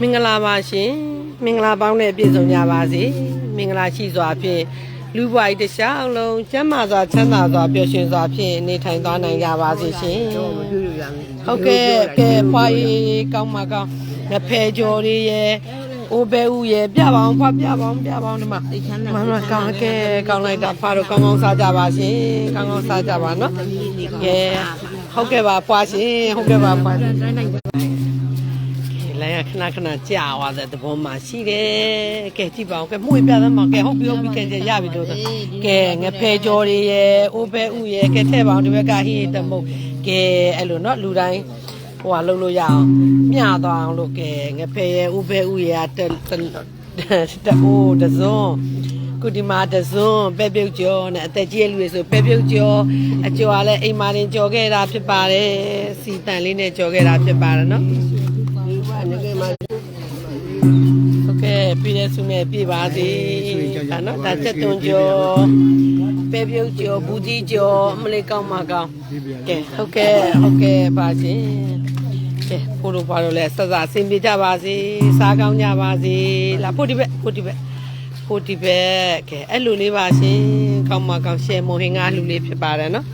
မင်္ဂလာပါရှင်မင်္ဂလာပေါင်းနဲ့ပြည့်စုံကြပါစေမင်္ဂလာရှိစွာဖြင့်လူပွားဤတစ်ခြားအလုံးကျမ်းမာစွာချမ်းသာစွာပျော်ရွှင်စွာဖြင့်နေထိုင်သွားနိုင်ကြပါစေရှင်တော့မတွေ့ရရဘူးဟုတ်ကဲ့ကဲဖွားရီကောင်းမကောင်းငဖဲကျော်လေးရဲ့အိုးဘဲဦးရဲ့ပြပါအောင်ဖွားပြပါအောင်ပြပါအောင်ဒီမှာသိချမ်းသာမမကောင်းကဲကောင်းလိုက်တာဖွားတော့ကောင်းကောင်းစားကြပါရှင်ကောင်းကောင်းစားကြပါနော်သမီးလေးကကဲဟုတ်ကဲ့ပါဖွားရှင်ဟုတ်ကဲ့ပါဖွားတိုင်းတိုင်း လိုင်းကခဏခဏကြာသွားတဲ့သဘောမှရှိတယ်ကဲကြည့်ပါဦးကဲမှုပြသမ်းပါကဲဟုတ်ပြီဟုတ်ပြီကဲကြရပြီလို့ဆိုကဲငဖဲကြော်တွေရဲ့အိုးဘဲဥရဲ့ကဲထဲပါအောင်ဒီဘက်ကဟင်းတမုတ်ကဲအဲ့လိုနော်လူတိုင်းဟိုကလှုပ်လို့ရအောင်မျှသွားအောင်လို့ကဲငဖဲရဲ့ဥဘဲဥရဲ့တတတအိုးတစုံကုဒီမာတစုံပဲပြုတ်ကျော်နဲ့အသက်ကြီးလူတွေဆိုပဲပြုတ်ကျော်အကျော်ကလည်းအိမ်မာတင်ကျော်ခဲ့တာဖြစ်ပါတယ်စီတန်လေးနဲ့ကျော်ခဲ့တာဖြစ်ပါတယ်နော်ဒီကနေ့မှ ဟုတ်ကဲ့ပြည်တဲ့ဆုနဲ့ပြပါစေဒါနော်ဒါချက်သွန်ကျော်ပဲပြုတ်ကျော်ဘူးကြီးကျော်အမလေးကောင်းမကောင်းကဲဟုတ်ကဲ့ဟုတ်ကဲ့ပါရှင်ကဲဖိုးလို့ပါတော့လဲဆက်စားအဆင်ပြေကြပါစေစားကောင်းကြပါစေလာဖို့ဒီဘက်ဖို့ဒီဘက်ဖို့ဒီဘက်ကဲအဲ့လိုလေးပါရှင်ကောင်းမကောင်းရှယ်မုံဟင်္ဂါလူလေးဖြစ်ပါတယ်နော်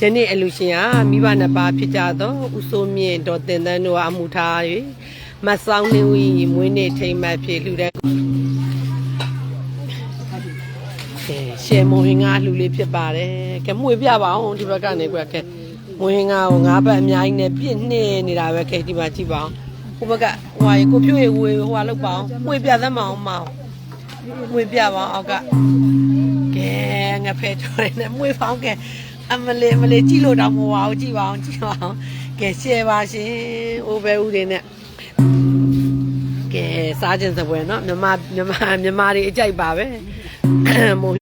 ယနေ့အလူရှင်ဟာမိဘနှစ်ပါးဖြစ်ကြသောဦးစိုးမြင့်တော်တင်တန်းတို့အားအမှုထား၍ မတ်ဆောင်နှင်းဝီမွေးနေ့ထိမ့်မှတ်ဖြစ်လူတဲ့ကဲရှယ်မုံဟင်္ဂါလူလေးဖြစ်ပါတယ်ကဲမှုပြပါအောင်ဒီဘက်ကနေကွက်ကဲမွေးဟင်္ဂါကိုငါးဘက်အများကြီးနဲ့ပြည့်နှင်းနေတာပဲခဲဒီမှာကြည့်ပါအောင်ဟိုဘက်ကဟိုဟာကိုဖြိုးရဝေဟိုဟာလောက်ပါအောင်မှုပြသမ်းမအောင်မအောင်မှုပြပါအောင်အောက်ကကဲငါဖဲတော်တယ်နဲ့မွေးဖောင်းကဲအမလေးအမလေးကြည့်လို့တော့မဝအောင်ကြည့်ပါအောင်ကြည့်ပါအောင်ကဲရှယ်ပါရှင်အိုးပဲဦးတွေနဲ့ ကဲစားခြင်းစပွဲเนาะမြမမြမမြမတွေအကြိုက်ပါပဲမို့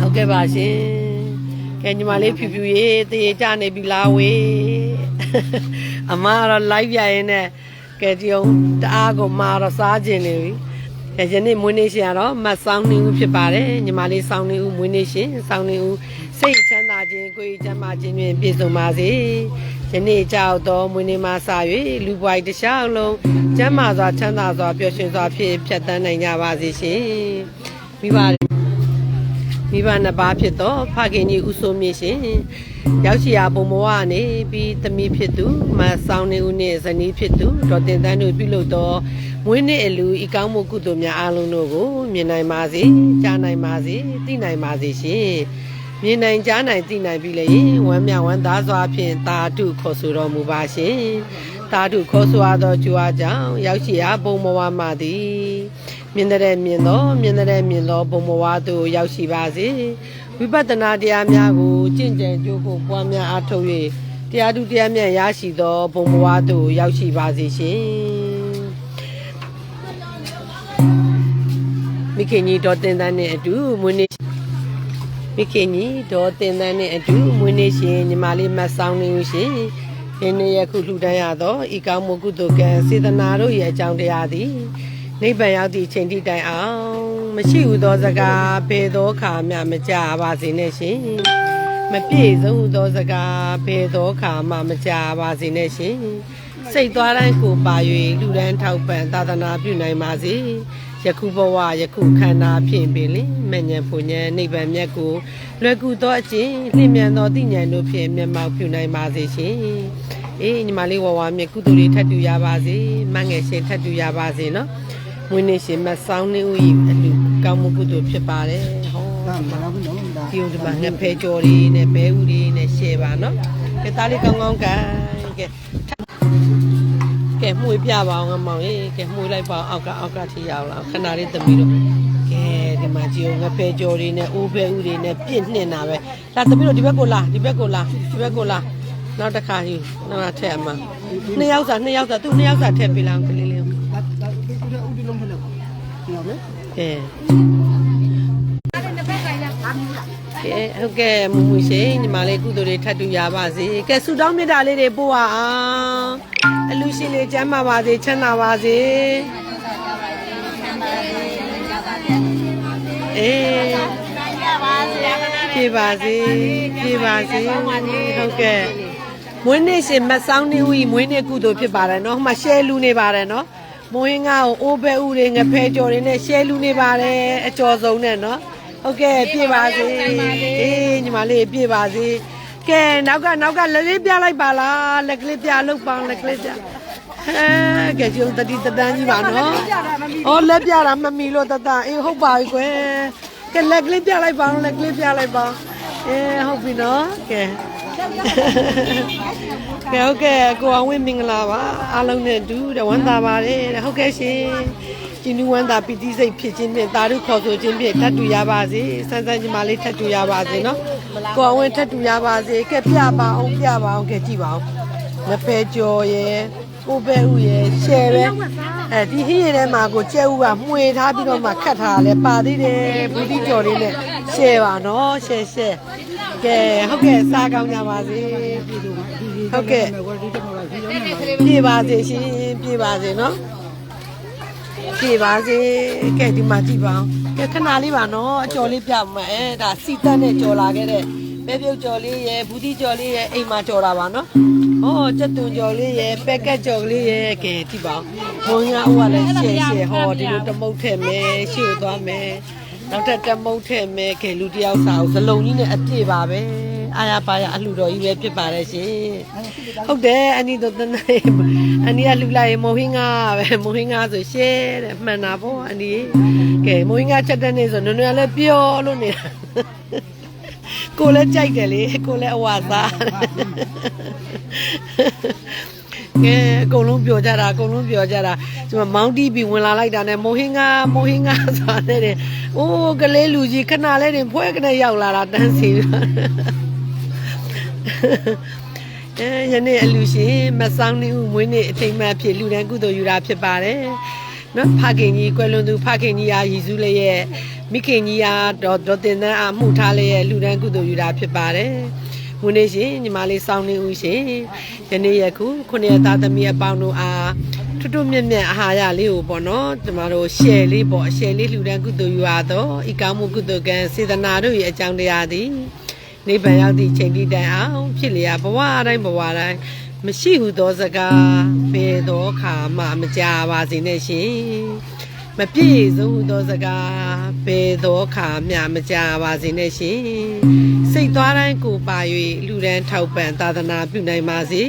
ဟုတ်ကဲ့ပါရှင်ကဲညီမလေးဖြူဖြူရေးတရေကြနေပြီလားဝေးအမကတော့ live ပြရင်နဲ့ကဲဒီအောင်တအားကိုမာတော့စားခြင်းနေပြီကဲယနေ့မွေးနေ့ရှင်ကတော့မတ်ဆောင်နေဦးဖြစ်ပါတယ်ညီမလေးဆောင်နေဦးမွေးနေ့ရှင်ဆောင်နေဦးစိတ်ချမ်းသာခြင်းကိုယ်ချမ်းသာခြင်းဖြင့်ပြည့်စုံပါစေ ယနေ့ကြောက်တော်မွေးနေ့မှာစ၍လူပွားတစ်ခြားလုံးကျမ်းမာစွာချမ်းသာစွာပျော်ရွှင်စွာဖြင့်ဖြတ်သန်းနိုင်ကြပါစေရှင်မိဘမိဘနှစ်ပါးဖြစ်သောဖခင်ကြီးဦးစိုးမြင့်ရှင်ရောက်ရှိရာဘုံဘဝကနေပြီးသမီးဖြစ်သူမဆောင်နေဦးနှင့်ဇနီးဖြစ်သူဒေါ်တင်တန်းတို့ပြုလုပ်သောမွေးနေ့အလူဤကောင်းမှုကုသိုလ်များအားလုံးတို့ကိုမြင်နိုင်ပါစေကြားနိုင်ပါစေသိနိုင်ပါစေရှင် မြင်နိုင်ကြားနိုင်သိနိုင်ပြီလေဝမ်းမြောက်ဝမ်းသာစွာဖြင့်တာတုခေါ်ဆိုတော်မူပါရှင်တာတုခေါ်ဆိုရသောကြွားကြောင့်ရောက်ရှိရာဘုံဘဝမှသည်မြင်တဲ့မြင်သောမြင်တဲ့မြင်သောဘုံဘဝသို့ရောက်ရှိပါစေဝိပဿနာတရားများကိုကျင့်ကြံကြိုးကိုပွားများအားထုတ်၍တရားသူတရားမြတ်ရရှိသောဘုံဘဝသို့ရောက်ရှိပါစေရှင်မိခင်ကြီးတော်တင်တန်းနဲ့အတူမွေးနေ့ မိခင်ကြီးတော်တင်တန်းနဲ့အတူမွေးနေ့ရှင်ညီမလေးမတ်ဆောင်နေဦးရှင်ယနေ့ယခုလှူဒန်းရသောဤကောင်းမှုကုသိုလ်ကံစေတနာတို့ရဲ့အကြောင်းတရားသည်နိဗ္ဗာန်ရောက်သည့်ချိန်ထိတိုင်အောင်မရှိဟုသောစကားဘယ်သောခါမှမကြပါစေနဲ့ရှင်မပြည့်စုံဟုသောစကားဘယ်သောခါမှမကြပါစေနဲ့ရှင်စိတ်သွားတိုင်းကိုပါ၍လူဒန်းထောက်ပံ့သာသနာပြုနိုင်ပါစေ ယခုဘဝယခုခန္ဓာဖြင့်ပင်လင်မဉ္ဇဉ်ဖူဉ္ဇဉ်နိဗ္ဗာန်မြတ်ကိုလွယ်ကူသောအခြင်းလျင်မြန်သောသိဉာဏ်တို့ဖြင့်မျက်မှောက်ပြုနိုင်ပါစေရှင်အေးညီမလေးဝဝမြတ်ကုသိုလ်တွေထပ်တူရပါစေမငယ်ရှင်ထပ်တူရပါစေနော်မွေးနေ့ရှင်မဆောင်းနေဦးဤအလူကောင်းမှုကုသိုလ်ဖြစ်ပါတယ်ဟောဒါမလာဘူးနော်ဒါဒီဥဒ္ဓမငဖဲကြော်လေးနဲ့ဘဲဥလေးနဲ့ရှယ်ပါနော်ကဲသားလေးကောင်းကောင်းကန်ကဲ ကဲမှုပြပါအောင်ငမောင်ရေကဲမှုလိုက်ပါအောင်အောက်ကအောက်ကထိရောက်လာခဏလေးသမီးတို့ကဲဒီမှာကြည့်ဦးငဖဲကြော်လေးနဲ့အိုးဘဲဥလေးနဲ့ပြင့်နှင်တာပဲလာသမီးတို့ဒီဘက်ကိုလာဒီဘက်ကိုလာဒီဘက်ကိုလာနောက်တစ်ခါယူနောက်ထပ်အမနှစ်ယောက်စာနှစ်ယောက်စာသူနှစ်ယောက်စာထည့်ပေးလောင်းကလေးလေးဒါဒါဒီကူဦးဒီလုံးဖက်လို့နော်ဗျကဲကဲဟုတ်ကဲ့မူမူရှင်ညီမလေးကုသိုလ်တွေထပ်တူရပါစေကဲဆုတောင်းမေတ္တာလေးတွေပို့ပါအောင်အလူရှင်လေးကျမ်းပါပါစေချမ်းသာပါစေအေးပြပါစေပြပါစေဟုတ်ကဲ့မွေးနေ့ရှင်မတ်ဆောင်နေဦးမွေးနေ့ကုသိုလ်ဖြစ်ပါတယ်နော်ဟိုမှာရှဲလူနေပါတယ်နော်မွေးငါကိုအိုးပဲဦးတွေငဖဲကြော်တွေနဲ့ရှဲလူနေပါတယ်အကျော်ဆုံးနဲ့နော်ဟုတ်ကဲ့ပြည့်ပါစေအေးညီမလေးပြည့်ပါစေ ကဲနောက်ကနောက်ကလက်လေးပြလိုက်ပါလားလက်ကလေးပြလို့ပေါင်းလက်ကလေးပြဟဲကဲကျုံတတိတတန်းကြီးပါနော်။အော်လက်ပြတာမမီလို့တတအေးဟုတ်ပါပြီကွယ်။ကဲလက်ကလေးပြလိုက်ပါအောင်လက်ကလေးပြလိုက်ပါ။အေးဟုတ်ပြီနော်။ကဲကဲဟုတ်ကဲ့ကိုအောင်ဝင်းမင်္ဂလာပါအားလုံးနဲ့အတူတဝမ်းသာပါတယ်တဲ့ဟုတ်ကဲ့ရှင် ကျင်းနူးဝမ်းသာပီတိစိတ်ဖြစ်ခြင်းဖြင့်တာရုခေါ်ဆိုခြင်းဖြင့်ထပ်တူရပါစေစမ်းစမ်းညီမလေးထပ်တူရပါစေနော်ကိုအောင်ဝင်းထပ်တူရပါစေကဲပြပါအောင်ပြပါအောင်ကဲကြည့်ပါအောင်ငဖဲကြော်ရဲ့ကိုပဲဥရဲ့ရှယ်ပဲအဲဒီဟင်းရထဲမှာကိုကျဲဥကမှွေထားပြီးတော့မှခတ်ထားလဲပါသေးတယ်ဘူးတိကြော်လေးနဲ့ရှယ်ပါနော်ရှယ်ရှယ်ကဲဟုတ်ကဲ့စားကောင်းကြပါစေပြည်သူဟုတ်ကဲ့ဝယ်ဒီတက်မှာဒီရောနေမှာပြေပါစေရှင်ပြေပါစေနော် ပြေပါစေကဲဒီမှာကြည့်ပါအောင်ကဲခဏလေးပါနော်အကျော်လေးပြမှာအဲဒါစီတက်နဲ့ကြော်လာခဲ့တဲ့ပဲပြုတ်ကြော်လေးရယ်ဘူးတိကြော်လေးရယ်အိမ်မှာကြော်တာပါနော်ဟောကြက်သွန်ကြော်လေးရယ်ပက်ကက်ကြော်လေးရယ်ကဲကြည့်ပါအောင်ဘုံရအိုးကလည်းရှယ်ရှယ်ဟောဒီလိုတမုတ်ထည့်မယ်ရှေ့ကိုသွားမယ်နောက်ထပ်တမုတ်ထည့်မယ်ကဲလူတယောက်စာကိုစလုံးကြီးနဲ့အပြည့်ပါပဲ အာရပါရအလှတော်ကြီးပဲဖြစ်ပါတယ်ရှင်ဟုတ်တယ်အနီတော့တန်းနေအနီကလူလိုက်ရင်မိုဟင်းငါပဲမိုဟင်းငါဆိုရှဲတဲ့မှန်တာပေါ့အနီကဲမိုဟင်းငါချက်တဲ့နေ့ဆိုနွနွလည်းပျော်လို့နေတာကိုလည်းကြိုက်တယ်လေကိုလည်းအဝါစားကဲအကုန်လုံးပြောကြတာအကုန်လုံးပြောကြတာဒီမှာမောင်းတီးပြီးဝင်လာလိုက်တာနဲ့မိုဟင်းငါမိုဟင်းငါဆိုတာတဲ့အိုးကလေးလူကြီးခဏလေးတင်ဖွဲကနေရောက်လာတာတန်းစီပြီး အဲယနေ့အလူရှင်မဆောင်နေဦးမွေးနေ့အထိမ်းအမှတ်ဖြစ်လူတန်းကုသိုလ်ယူတာဖြစ်ပါတယ်နော်ဖခင်ကြီးကွယ်လွန်သူဖခင်ကြီးအားရည်စူးလည်းရဲ့မိခင်ကြီးအားဒေါ်ဒေါ်တင်တန်းအားမှုထားလည်းရဲ့လူတန်းကုသိုလ်ယူတာဖြစ်ပါတယ်မွေးနေ့ရှင်ညီမလေးဆောင်နေဦးရှင်ယနေ့ယခုခုနှစ်ရက်သားသမီးအပေါင်းတို့အားထွတ်ထွတ်မြတ်မြတ်အာဟာရလေးကိုပေါ့နော်ကျမတို့ရှယ်လေးပေါ့ရှယ်လေးလူတန်းကုသိုလ်ယူရတော့ဤကောင်းမှုကုသိုလ်ကံစေတနာတို့ရဲ့အကြောင်းတရားသည် နိဗ္ဗာန်ရောက်သည့်ချိန်တိတိုင်အောင်ဖြစ်လျာဘဝတိုင်းဘဝတိုင်းမရှိဟုသောစကားဘယ်သောခါမှမကြပါစေနဲ့ရှင်မပြည့်စုံဟုသောစကားဘယ်သောခါမှမကြပါစေနဲ့ရှင်စိတ်သွားတိုင်းကိုပါ၍လူဒန်းထောက်ပံ့သာသနာပြုနိုင်ပါစေ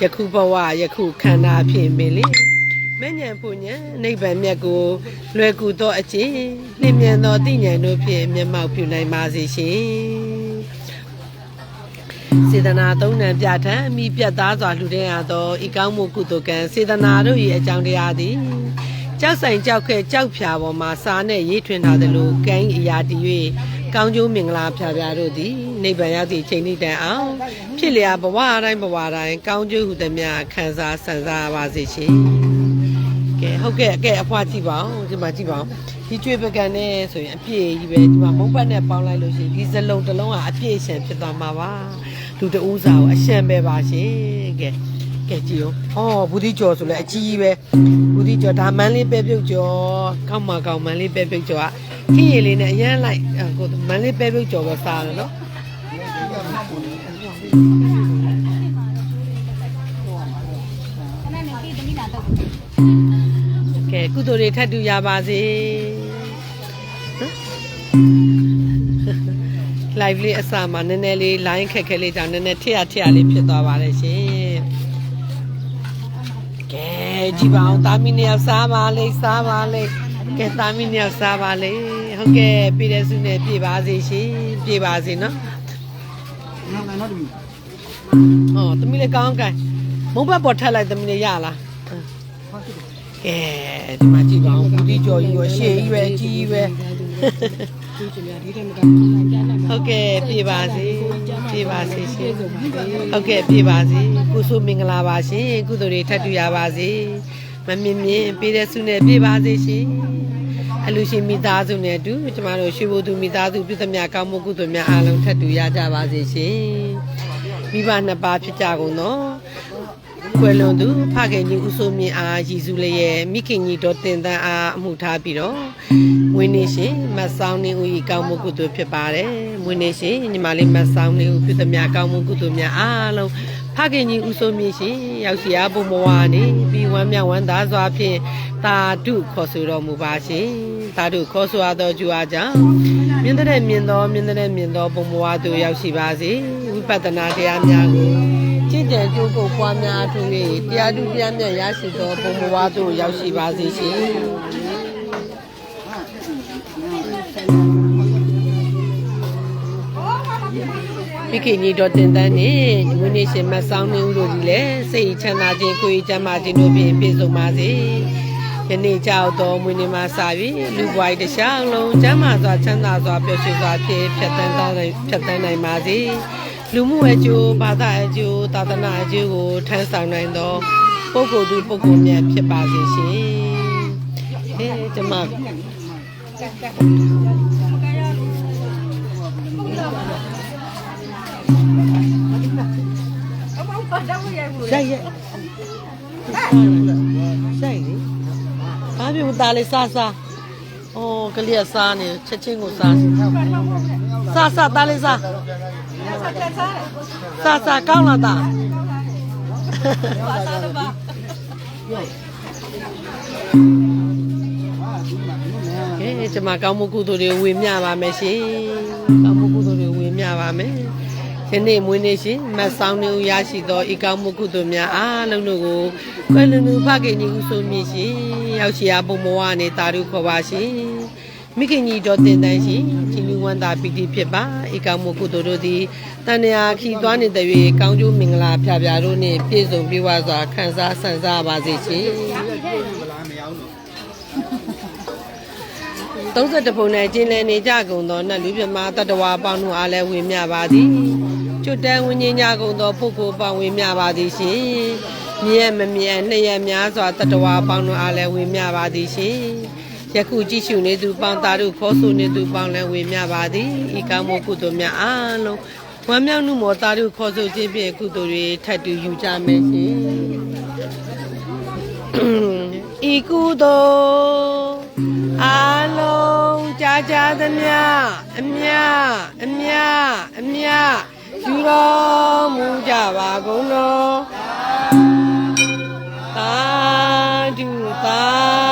ယခုဘဝယခုခန္ဓာဖြင့်ပင်လေမဉ္ဇဉ်ပူညံနိဗ္ဗာန်မြတ်ကိုလွယ်ကူသောအခြင်းလင်းမြန်သောတိဉဏ်တို့ဖြင့်မျက်မှောက်ပြုနိုင်ပါစေရှင် စေတနာသုံးနံပြဋ္ဌာန်းအမိပြတ်သားစွာလှူတဲ့ရသောဤကောင်းမှုကုသိုလ်ကံစေတနာတို့၏အကြောင်းတရားသည်ကြောက်ဆိုင်ကြောက်ခဲကြောက်ဖြာပေါ်မှာစားနှင့်ရေးထွင်ထားသလိုကံ၏အရာတည်၍ကောင်းကျိုးမင်္ဂလာဖြာဖြာတို့သည်နိဗ္ဗာန်ရောက်သည့်ချိန်ဤတိုင်အောင်ဖြစ်လျာဘဝတိုင်းဘဝတိုင်းကောင်းကျိုးဟုသည်များခံစားဆန်စားပါစေရှင်ကဲဟုတ်ကဲ့ကဲအဖွားကြည့်ပါဦးဒီမှာကြည့်ပါဦးဒီကျွေးပကံနဲ့ဆိုရင်အပြည့်ကြီးပဲဒီမှာမုတ်ပတ်နဲ့ပေါင်းလိုက်လို့ရှိရင်ဒီစလုံးတစ်လုံးကအပြည့်အရှံဖြစ်သွားမှာပါ လူတဦးစာကိုအရှံပဲပါရှင်ကဲကဲကြည့်ဦးဟောဘူးဒီကျော်ဆိုလဲအကြီးကြီးပဲဘူးဒီကျော်ဒါမန်းလေးပဲပြုတ်ကျော်ကောက်မကောက်မန်းလေးပဲပြုတ်ကျော်ကခင်းရည်လေးနဲ့အရန်လိုက်အဲ့ကိုမန်းလေးပဲပြုတ်ကျော်ပဲစားတယ်နော်ကဲကုသိုလ်တွေထပ်တူရပါစေနော် live လေးအစမှာနည်းနည်းလေး line ခက်ခဲလေးကြောင့်နည်းနည်းထက်ရထက်ရလေးဖြစ်သွားပါတယ်ရှင်ကဲကြည့်ပါအောင်တာမီနှစ်ယောက်စားပါလေစားပါလေကဲတာမီနှစ်ယောက်စားပါလေဟုတ်ကဲ့ပြည်တဲ့စုနဲ့ပြေပါစေရှင်ပြေပါစေနော်နောက်နောက်ဒီဟောသမီးလေးကောင်းကင်မုံဘတ်ပေါ်ထက်လိုက်သမီးလေးရလားဖတ်တယ်ကဲဒီမှာကြည့်ပါအောင်ဘူးဒီကြော်ကြီးရောရှေ့ကြီးပဲအကြီးကြီးပဲ သူချင်ရဒီတက်မှာပြန်လာဟုတ်ကဲ့ပြေပါစေပြေပါစေရှင်ဟုတ်ကဲ့ပြေပါစေကုစုမင်္ဂလာပါရှင်ကုသိုလ်တွေထပ်တူရပါစေမမြင်မြင်ပြေတဲ့ဆုနဲ့ပြေပါစေရှင်အလူရှင်မိသားစုနဲ့အတူကျမတို့ရွှေဘုသူမိသားစုပြည်သမျှကောင်းမှုကုသိုလ်များအားလုံးထပ်တူရကြပါစေရှင်မိဘနှစ်ပါးဖြစ်ကြကုန်သော ကွယ်လွန်သူဖခင်ကြီးဦးစိုးမြင့်အားရည်စုလျက်မိခင်ကြီးတော်တင်တန်းအားအမှုထားပြီးတော့မွေးနေ့ရှင်မတ်ဆောင်နေဦးဤကောင်းမှုကုသိုလ်ဖြစ်ပါတယ်မွေးနေ့ရှင်ညီမလေးမတ်ဆောင်နေဦးပြုသမျှကောင်းမှုကုသိုလ်များအားလုံးဖခင်ကြီးဦးစိုးမြင့်ရှင်ရောက်ရှိအားဘုံဘဝနေပြီးဝမ်းမြောက်ဝမ်းသာစွာဖြင့်တာဓုခေါ်ဆိုတော်မူပါရှင်တာဓုခေါ်ဆိုအပ်တော်ကြွားကြောင့်မြင့်တဲ့မြင့်သောမြင့်တဲ့မြင့်သောဘုံဘဝသို့ရောက်ရှိပါစေဝိပဿနာတရားများကို ကျင့်ကြံကြိုးကိုပွားများအထူး၍တရားသူတရားမြတ်ရရှိသောဘုံဘဝသို့ရောက်ရှိပါစေရှင်မိခင်ကြီးတော်တင်တန်းနှင့်ဝိနည်းရှင်မတ်ဆောင်နေဦးတို့ဒီလည်းစိတ်ချမ်းသာခြင်းကိုယ်ကျမ်းမာခြင်းတို့ဖြင့်ပြည့်စုံပါစေယနေ့ကြောက်တော်မွေးနေ့မှာစပြီးလူပွားရေးတစ်ခြားလုံးကျမ်းမာစွာချမ်းသာစွာပျော်ရွှင်စွာဖြင့်ဖြတ်တန်းနိုင်ဖြတ်တန်းနိုင်ပါစေ လူမှုအကျိုးဘာသာအကျိုးသာသနာအကျိုးကိုထမ်းဆောင်နိုင်သောပုဂ္ဂိုလ်သူပုဂ္ဂိုလ်မြတ်ဖြစ်ပါစေရှင်။အဲကျမရိုက်ရိုက်ရိုက်လေဘာဖြစ်မသားလေးစားစားအော်ကလေးကစားနေချက်ချင်းကိုစားစားစားသားလေးစား စားစားကောင်းလားသားကဲကျမကောင်းမှုကုသိုလ်တွေဝေမျှပါမယ်ရှင်ကောင်းမှုကုသိုလ်တွေဝေမျှပါမယ်ယနေ့မွေးနေ့ရှင်မတ်ဆောင်နေဦးရရှိသောဤကောင်းမှုကုသိုလ်များအားလုံးတို့ကိုကွယ်လွန်သူဖခင်ကြီးဦးဆုံးမြင့်ရှင်ရောက်ရှိရာဘုံဘဝနေတာရုခေါ်ပါရှင် မိခင်ကြီးတော်တင်တန်းရှင်ကြီးလူဝန္တာပီတိဖြစ်ပါဤကောင်းမှုကုသိုလ်တို့သည်တန်ရာခီသွားနေတဲ့၍ကောင်းကျိုးမင်္ဂလာဖျားဖျားတို့နှင့်ပြည့်စုံပြည့်ဝစွာခံစားဆန်စားပါစေရှင်31ပုံနဲ့ကျင်းလည်နေကြကုန်သောနတ်လူပြမတတဝါပေါင်းတို့အားလည်းဝင်မြပါသည်ကျွတ်တန်းဝင်းကြီးကြကုန်သောပုဂ္ဂိုလ်ပေါင်းဝင်မြပါသည်ရှင်မြဲမမြဲနှစ်ရက်များစွာတတဝါပေါင်းတို့အားလည်းဝင်မြပါသည်ရှင် ယခုကြည့်ရှုနေသူပေါင်းသားတို့ခေါ်ဆိုနေသူပေါင်းလည်းဝင်မြပါသည်ဤကောင်းမှုကုသိုလ်များအားလုံးဝမ်းမြောက်မှုမောသားတို့ခေါ်ဆိုခြင်းဖြင့်ကုသိုလ်တွေထပ်တူယူကြမယ်ရှင်ဤကုသိုလ်အာလုံးကြာကြာသမျှအမြအမြအမြယူတော်မူကြပါကုန်တော်သာဓုသာဓုအာ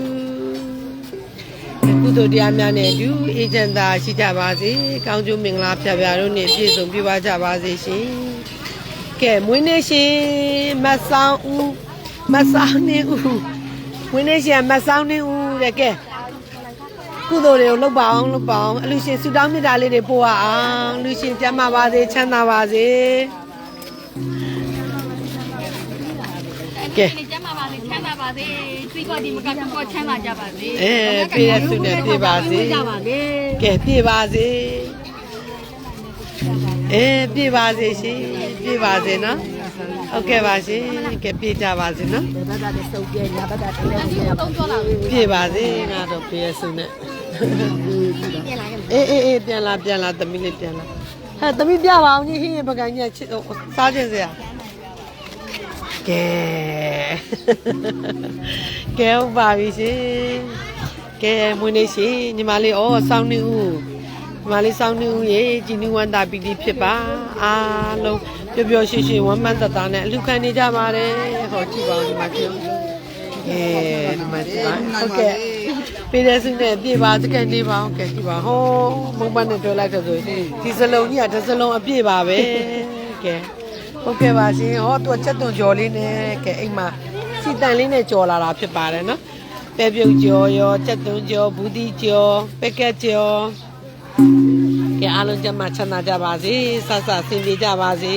သိုလ်တရားများနဲ့အတူအေဂျင့်သာရှိကြပါစေ။ကောင်းကျိုးမင်္ဂလာဖြာဖြာတို့နဲ့ပြည့်စုံပြည့်ဝကြပါစေရှင်။ကဲမွေးနေ့ရှင်မတ်ဆောင်ဦးမတ်ဆောင်နေဦးမွေးနေ့ရှင်မတ်ဆောင်နေဦးတဲ့ကဲကုသိုလ်တွေကိုလုပ်ပါအောင်လုပ်ပါအောင်အလူရှင်ဆုတောင်းမေတ္တာလေးတွေပို့ရအောင်လူရှင်ကျမ်းမာပါစေချမ်းသာပါစေကဲဒီကျမ်းပါပါ စေချမ်းသာပါစေပြီးတော့ဒီမကတော့ချမ်းသာကြပါစေအဲပြည့်ရဆုနဲ့ပြည့်ပါစေကြပါစေကဲပြည့်ပါစေအဲပြည့်ပါစေရှင်ပြည့်ပါစေနော်ဟုတ်ကဲ့ပါရှင်ကဲပြည့်ကြပါစေနော်ဘက်ကတည်းကစုပ်ပြဲညာဘက်ကတည်းကဒီသုံးကြောလာပြီပြည့်ပါစေငါတော့ပြည့်ရဆုနဲ့အေးအေးအေးပြန်လာပြန်လာသမီးလေးပြန်လာဟဲ့သမီးပြပါအောင်ကြီးဟင်းရင်ပကံကြီးချစ်စားခြင်းစရာ ကဲကဲဟုတ်ပါပြီရှင်ကဲမွေးနေ့ရှင်ညီမလေးဩစောင်းနေဦးဒီမလေးစောင်းနေဦးရေជីနူဝန္တာပီတိဖြစ်ပါအားလုံးပျော်ပျော်ရွှင်ရွှင်ဝမ်းမတ်တသားနဲ့အလူခံနေကြပါတယ်ဟောကြည့်ပါဦးဒီမှာကြည့်ကဲဒီမှာကြည့်ပါဟုတ်ကဲ့ပေးတဲ့စုနဲ့ပြေပါတကယ်နေပါအောင်ကဲကြည့်ပါဟောမုံပတ်နဲ့တွေ့လိုက်တော့ဆိုရင်ဒီစလုံးကြီးကတစ်စလုံးအပြည့်ပါပဲကဲ ဟုတ်ကဲ့ပါရှင်ဟောသူချက်သွန်ကြော်လေးနဲ့ကဲအိမ်မှာစီတန်လေးနဲ့ကြော်လာတာဖြစ်ပါတယ်နော်ပဲပြုတ်ကြော်ရောချက်သွန်ကြော်ဘူးတီကြော်ပက်ကက်ကြော်ကဲအားလုံးကျမ်းမချမ်းသာကြပါစေဆဆဆင်ပြေကြပါစေ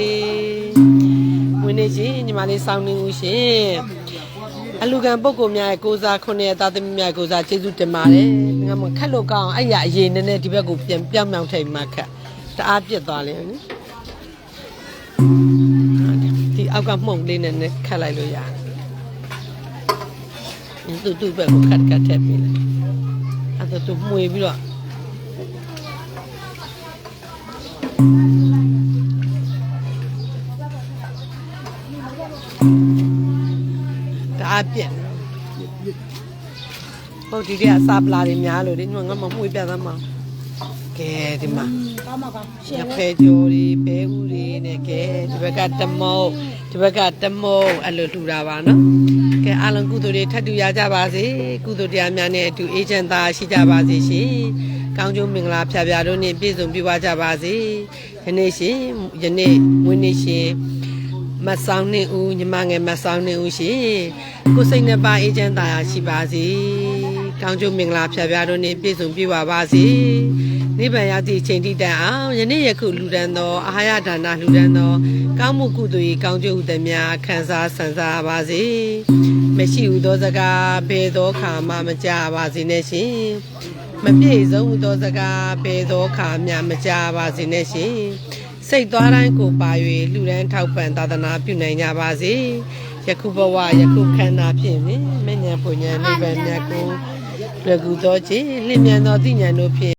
ဝင်ဝင်နေရှင်ညီမလေးစောင်းနေဦးရှင်အလူကံပုဂ္ဂိုလ်များရဲ့ကိုစားခုနှစ်ရဲ့သားသမီးများရဲ့ကိုစားကျေးဇူးတင်ပါတယ်ငါမခက်လို့ကောင်းအောင်အဲ့ရအရေးနည်းနည်းဒီဘက်ကိုပြန်ပြောင်းပြောင်းထိတ်မှခက်တအားပြစ်သွားလိမ့်မယ်နော် အောက်ကမှုန့်လေးနဲ့နဲ့ခတ်လိုက်လို့ရတယ်သူသူ့ဘက်ကိုခတ်ခတ်ထည့်ပေးလိုက်အဲ့ဒါသူမှွေပြီးတော့တအားပြက်ဟုတ်ဒီကအစာပလာတွေများလို့လေငါမမှုပြတ်သမှာကဲဒီမှာကောင်းပါကောင်းရှရင်းဖဲကြော်တွေဘဲဥတွေနဲ့ကဲဒီဘက်ကတမုတ် ဒီဘက်ကတမုတ်အဲ့လိုလှူတာပါနော်ကဲအားလုံးကုသိုလ်တွေထပ်တူရကြပါစေကုသိုလ်တရားများနဲ့အတူအေဂျင့်သားရှိကြပါစေရှင်ကောင်းကျိုးမင်္ဂလာဖြာဖြာတို့နဲ့ပြည့်စုံပြည့်ဝကြပါစေယနေ့ရှင်ယနေ့ဝင်းနေရှင်မဆောင်နေဦးညီမငယ်မဆောင်နေဦးရှင်ကိုစိတ်နှစ်ပါးအေးချမ်းသာယာရှိပါစေကောင်းကျိုးမင်္ဂလာဖြာဖြာတို့နှင့်ပြည့်စုံပြည့်ဝပါစေ နိဗ္ဗာန်ရောက်သည့်အချိန်ထိတိုင်အောင်ယနေ့ယခုလူဒန်းသောအာဟာရဒါနလူဒန်းသောကောင်းမှုကုသိုလ်၏ကောင်းကျိုးဟုသည်များခံစားဆန်စားပါစေမရှိဟုသောစကားဘယ်သောခါမှမကြပါစေနဲ့ရှင်မပြည့်စုံဟုသောစကားဘယ်သောခါမှမကြပါစေနဲ့ရှင်စိတ်သွားတိုင်းကိုပါ၍လူဒန်းထောက်ပံ့သာသနာပြုနိုင်ကြပါစေယခုဘဝယခုခန္ဓာဖြင့်မဉ္ဇဉ်ဖွဉ္ဇဉ်နိဗ္ဗာန်မြတ်ကိုလွယ်ကူသောခြင်းလင်းမြန်သောသိဉာဏ်တို့ဖြင့်